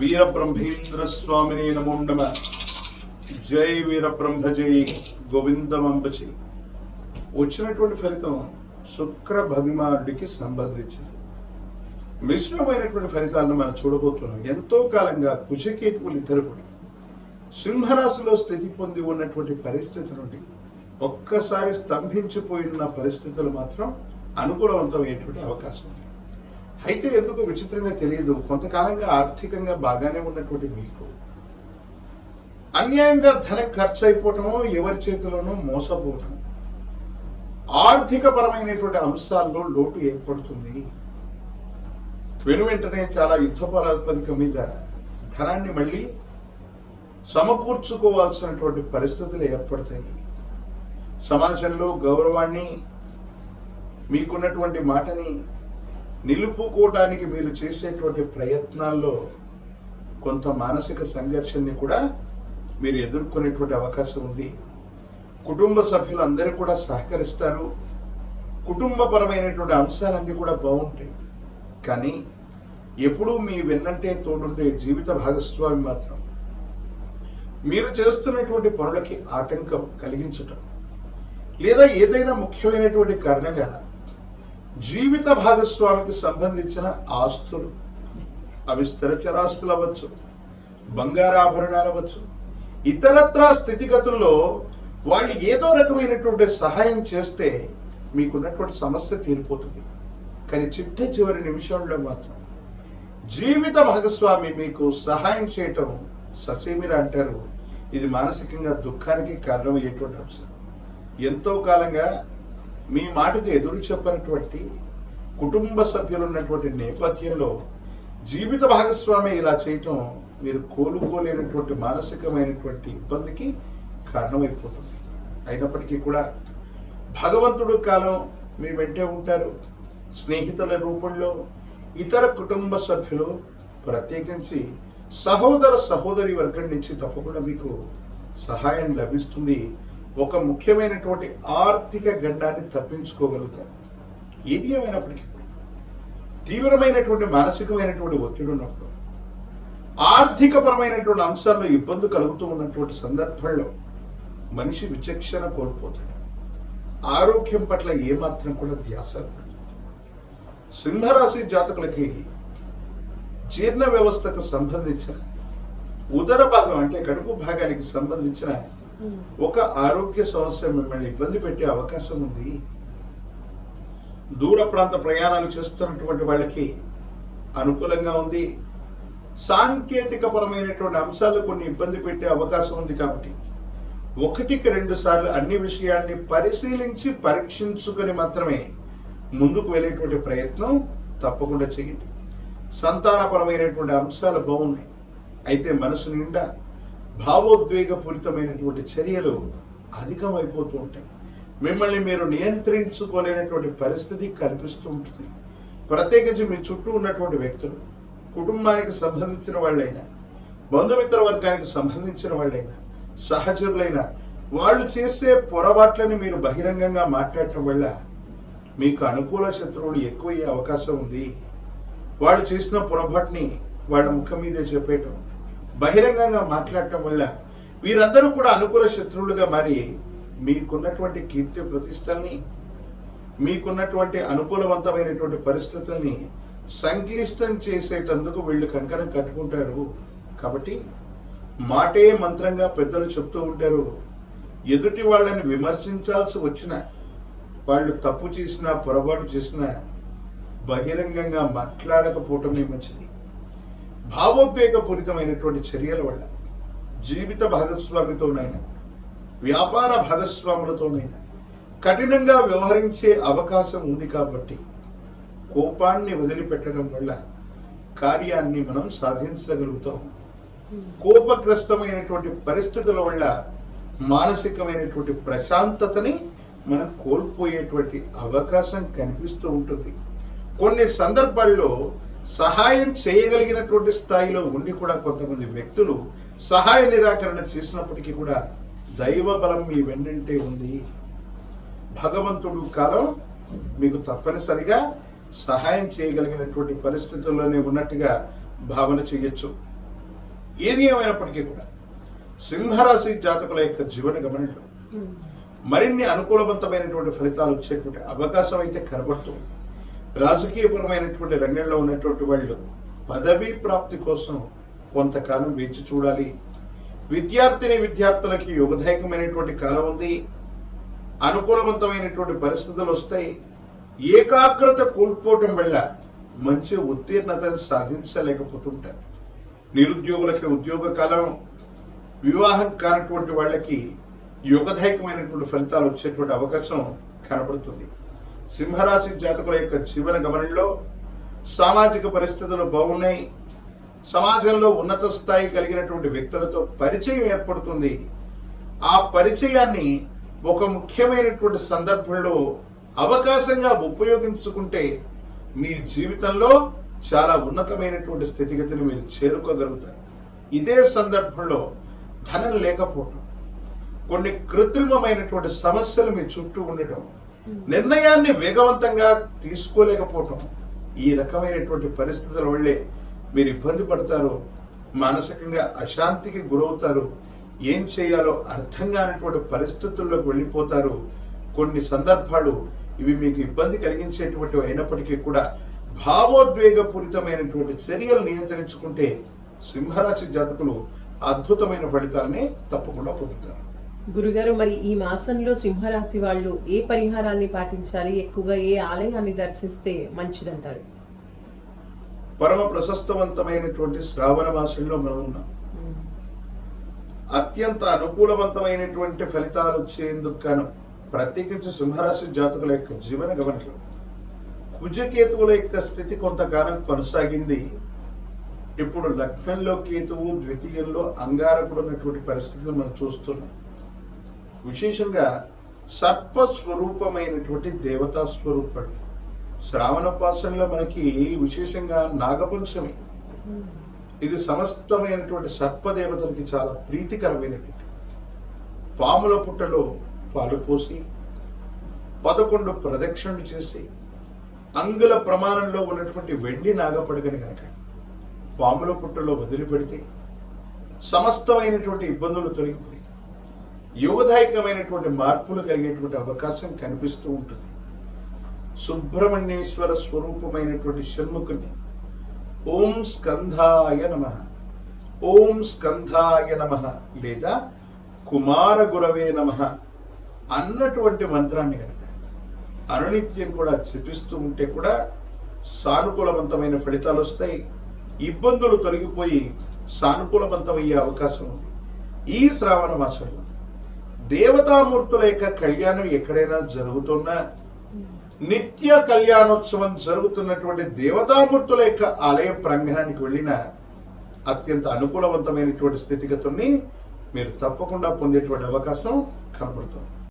వీరబ్రహ్మేంద్ర స్వామిని నమో నమ. జై వీరబ్రహ్మ జై గోవిందమంబచి. వచ్చినటువంటి ఫలితం శుక్ర భగిమాడికి సంబంధించింది. మిశ్రమైనటువంటి ఫలితాలను మనం చూడబోతున్నాం. ఎంతో కాలంగా కుశకేతువులు ఇద్దరు కూడా సింహరాశిలో స్థితి పొంది ఉన్నటువంటి పరిస్థితి నుండి ఒక్కసారి స్తంభించిపోయిన పరిస్థితులు మాత్రం అనుకూలవంతమయ్యేటువంటి అవకాశం ఉంది. అయితే ఎందుకు విచిత్రంగా తెలియదు. కొంతకాలంగా ఆర్థికంగా బాగానే ఉన్నటువంటి మీకు. అన్యాయంగా ధనం ఖర్చు అయిపోవటమో ఎవరి చేతిలోనూ మోసపోవటం ఆర్థిక పరమైనటువంటి అంశాల్లో లోటు ఏర్పడుతుంది. వెను వెంటనే చాలా యుద్ధపరాత్మక మీద ధనాన్ని మళ్ళీ సమకూర్చుకోవాల్సినటువంటి పరిస్థితులు ఏర్పడతాయి. సమాజంలో గౌరవాన్ని మీకున్నటువంటి మాటని నిలుపుకోవడానికి మీరు చేసేటువంటి ప్రయత్నాల్లో కొంత మానసిక సంఘర్షణని కూడా మీరు ఎదుర్కొనేటువంటి అవకాశం ఉంది. కుటుంబ సభ్యులందరూ కూడా సహకరిస్తారు. కుటుంబపరమైనటువంటి అంశాలన్నీ కూడా బాగుంటాయి. కానీ ఎప్పుడూ మీ వెన్నంటే తోడుండే జీవిత భాగస్వామి మాత్రం మీరు చేస్తున్నటువంటి పనులకి ఆటంకం కలిగించటం లేదా ఏదైనా ముఖ్యమైనటువంటి కారణంగా జీవిత భాగస్వామికి సంబంధించిన ఆస్తులు. అవి స్థిరచరాస్తులు అవ్వచ్చు బంగారాభరణాలు అవ్వచ్చు. ఇతరత్రా స్థితిగతుల్లో వాళ్ళు ఏదో రకమైనటువంటి సహాయం చేస్తే మీకున్నటువంటి సమస్య తీరిపోతుంది. కానీ చిట్ట చివరి నిమిషంలో మాత్రం జీవిత భాగస్వామి మీకు సహాయం చేయటం ససేమిరా అంటారు. ఇది మానసికంగా దుఃఖానికి కారణమయ్యేటువంటి అంశం. ఎంతో కాలంగా మీ మాటకు ఎదురు చెప్పనటువంటి కుటుంబ సభ్యులు ఉన్నటువంటి నేపథ్యంలో జీవిత భాగస్వామి ఇలా చేయటం మీరు కోలుకోలేనటువంటి మానసికమైనటువంటి ఇబ్బందికి కారణమైపోతుంది. అయినప్పటికీ కూడా భగవంతుడు కాలం మీ వెంటే ఉంటారు. స్నేహితుల రూపంలో ఇతర కుటుంబ సభ్యులు ప్రత్యేకించి సహోదర సహోదరి వర్గం నుంచి తప్పకుండా మీకు సహాయం లభిస్తుంది. ఒక ముఖ్యమైనటువంటి ఆర్థిక గండాన్ని తప్పించుకోగలుగుతారు. ఏది ఏమైనప్పటికీ కూడా. తీవ్రమైనటువంటి మానసికమైనటువంటి ఒత్తిడి ఉన్నప్పుడు ఆర్థికపరమైనటువంటి అంశాల్లో ఇబ్బంది కలుగుతూ ఉన్నటువంటి సందర్భంలో మనిషి విచక్షణ కోల్పోతాడు. ఆరోగ్యం పట్ల ఏమాత్రం కూడా ధ్యాస ఉండదు. సింహరాశి జాతకులకి జీర్ణ వ్యవస్థకు సంబంధించిన ఉదర భాగం అంటే కడుపు భాగానికి సంబంధించిన ఒక ఆరోగ్య సమస్య మిమ్మల్ని ఇబ్బంది పెట్టే అవకాశం ఉంది. దూర ప్రాంత ప్రయాణాలు చేస్తున్నటువంటి వాళ్ళకి అనుకూలంగా ఉంది. సాంకేతిక పరమైనటువంటి అంశాలు కొన్ని ఇబ్బంది పెట్టే అవకాశం ఉంది కాబట్టి ఒకటికి రెండు సార్లు అన్ని విషయాల్ని పరిశీలించి పరీక్షించుకొని మాత్రమే ముందుకు వెళ్ళేటువంటి ప్రయత్నం తప్పకుండా చేయండి. సంతానపరమైనటువంటి అంశాలు బాగున్నాయి. అయితే మనసు నిండా భావోద్వేగపూరితమైనటువంటి చర్యలు అధికమైపోతూ ఉంటాయి. మిమ్మల్ని మీరు నియంత్రించుకోలేనటువంటి పరిస్థితి కల్పిస్తూ ఉంటుంది. ప్రత్యేకించి మీ చుట్టూ ఉన్నటువంటి వ్యక్తులు కుటుంబానికి సంబంధించిన వాళ్ళైనా బంధుమిత్ర వర్గానికి సంబంధించిన వాళ్ళైనా సహచరులైనా వాళ్ళు చేసే పొరపాట్లని మీరు బహిరంగంగా మాట్లాడటం వల్ల మీకు అనుకూల శత్రువులు ఎక్కువయ్యే అవకాశం ఉంది. వాళ్ళు చేసిన పొరపాటుని వాళ్ళ ముఖం మీదే చెప్పేయటం బహిరంగంగా మాట్లాడటం వల్ల వీరందరూ కూడా అనుకూల శత్రువులుగా మారి మీకున్నటువంటి కీర్తి ప్రతిష్టల్ని మీకున్నటువంటి అనుకూలవంతమైనటువంటి పరిస్థితుల్ని సంక్లిష్టం చేసేటందుకు వీళ్ళు కంకణం కట్టుకుంటారు. కాబట్టి మాటే మంత్రంగా పెద్దలు చెప్తూ ఉంటారు. ఎదుటి వాళ్ళని విమర్శించాల్సి వచ్చిన వాళ్ళు తప్పు చేసినా పొరపాటు చేసినా బహిరంగంగా మాట్లాడకపోవటమే మంచిది. భావోద్వేగపూరితమైనటువంటి చర్యల వల్ల జీవిత భాగస్వామితోనైనా వ్యాపార భాగస్వాములతోనైనా కఠినంగా వ్యవహరించే అవకాశం ఉంది కాబట్టి కోపాన్ని వదిలిపెట్టడం వల్ల కార్యాన్ని మనం సాధించగలుగుతాం. కోపగ్రస్తమైనటువంటి పరిస్థితుల వల్ల మానసికమైనటువంటి ప్రశాంతతని మనం కోల్పోయేటువంటి అవకాశం కనిపిస్తూ ఉంటుంది. కొన్ని సందర్భాల్లో సహాయం చేయగలిగినటువంటి స్థాయిలో ఉండి కూడా కొంతమంది వ్యక్తులు సహాయ నిరాకరణ చేసినప్పటికీ కూడా దైవ బలం మీ వెన్నంటే ఉంది. భగవంతుడు కాలం మీకు తప్పనిసరిగా సహాయం చేయగలిగినటువంటి పరిస్థితుల్లోనే ఉన్నట్టుగా భావన చేయొచ్చు. ఏది ఏమైనప్పటికీ కూడా సింహరాశి జాతకుల యొక్క జీవన గమనంలో మరిన్ని అనుకూలవంతమైనటువంటి ఫలితాలు వచ్చేటువంటి అవకాశం అయితే కనబడుతుంది. రాజకీయపరమైనటువంటి రంగంలో ఉన్నటువంటి వాళ్ళు పదవీ ప్రాప్తి కోసం కొంతకాలం వేచి చూడాలి. విద్యార్థిని విద్యార్థులకి యుగదాయకమైనటువంటి కాలం ఉంది. అనుకూలవంతమైనటువంటి పరిస్థితులు వస్తాయి. ఏకాగ్రత కోల్పోవటం వల్ల మంచి ఉత్తీర్ణతను సాధించలేకపోతుంటారు. నిరుద్యోగులకి ఉద్యోగ కాలం వివాహం కానటువంటి వాళ్ళకి యుగదాయకమైనటువంటి ఫలితాలు వచ్చేటువంటి అవకాశం కనబడుతుంది. సింహరాశి జాతకుల యొక్క జీవన గమనంలో సామాజిక పరిస్థితులు బాగున్నాయి. సమాజంలో ఉన్నత స్థాయి కలిగినటువంటి వ్యక్తులతో పరిచయం ఏర్పడుతుంది. ఆ పరిచయాన్ని ఒక ముఖ్యమైనటువంటి సందర్భంలో అవకాశంగా ఉపయోగించుకుంటే మీ జీవితంలో చాలా ఉన్నతమైనటువంటి స్థితిగతిని మీరు చేరుకోగలుగుతారు. ఇదే సందర్భంలో ధనం లేకపోవటం కొన్ని కృత్రిమమైనటువంటి సమస్యలు మీ చుట్టూ ఉండటం నిర్ణయాన్ని వేగవంతంగా తీసుకోలేకపోవటం ఈ రకమైనటువంటి పరిస్థితుల వల్లే మీరు ఇబ్బంది పడతారు మానసికంగా అశాంతికి గురవుతారు ఏం చేయాలో అర్థం కానటువంటి పరిస్థితుల్లోకి వెళ్ళిపోతారు. కొన్ని సందర్భాలు ఇవి మీకు ఇబ్బంది కలిగించేటువంటి అయినప్పటికీ కూడా భావోద్వేగపూరితమైనటువంటి చర్యలు నియంత్రించుకుంటే సింహరాశి జాతకులు అద్భుతమైన ఫలితాలని తప్పకుండా పొందుతారు. గురుగారు మరి ఈ మాసంలో సింహరాశి వాళ్ళు ఏ పరిహారాన్ని పాటించాలి? ఎక్కువగా ఏ ఆలయాన్ని దర్శిస్తే మంచిదంటారు? పరమ ప్రశస్తవంతమైనటువంటి శ్రావణ మాసంలో మనం ఉన్నాం. అత్యంత అనుకూలవంతమైనటువంటి ఫలితాలు వచ్చేందుకు కాను ప్రత్యేకించి సింహరాశి జాతకుల యొక్క జీవన గమనికలు. కుజకేతువుల యొక్క స్థితి కొంతకాలం కొనసాగింది. ఇప్పుడు లగ్నంలో కేతువు ద్వితీయంలో అంగారకుడు ఉన్నటువంటి పరిస్థితులు మనం చూస్తున్నాం. విశేషంగా సర్ప స్వరూపమైనటువంటి దేవతా స్వరూపాలు శ్రావణోపాసనలో మనకి విశేషంగా నాగపంచమి. ఇది సమస్తమైనటువంటి సర్పదేవతలకి చాలా ప్రీతికరమైనటువంటి. పాముల పుట్టలో పాలు పోసి పదకొండు ప్రదక్షిణలు చేసి అంగుల ప్రమాణంలో ఉన్నటువంటి వెండి నాగపడగని గనక పాముల పుట్టలో వదిలిపెడితే సమస్తమైనటువంటి ఇబ్బందులు తొలగిపోయి యుగదాయకమైనటువంటి మార్పులు కలిగేటువంటి అవకాశం కనిపిస్తూ ఉంటుంది. సుబ్రహ్మణ్యేశ్వర స్వరూపమైనటువంటి షణ్ముఖుని ఓం స్కంధాయ నమ. ఓం స్కంధాయ నమ లేదా కుమార గురవే నమ అన్నటువంటి మంత్రాన్ని కనుక అనునిత్యం కూడా జపిస్తూ ఉంటే కూడా సానుకూలవంతమైన ఫలితాలు వస్తాయి. ఇబ్బందులు తొలగిపోయి సానుకూలవంతమయ్యే అవకాశం ఉంది. ఈ శ్రావణ మాసంలో దేవతామూర్తుల యొక్క కళ్యాణం ఎక్కడైనా జరుగుతున్నా నిత్య కళ్యాణోత్సవం జరుగుతున్నటువంటి దేవతామూర్తుల యొక్క ఆలయ ప్రాంగణానికి వెళ్ళిన అత్యంత అనుకూలవంతమైనటువంటి స్థితిగతుల్ని మీరు తప్పకుండా పొందేటువంటి అవకాశం కనపడుతుంది.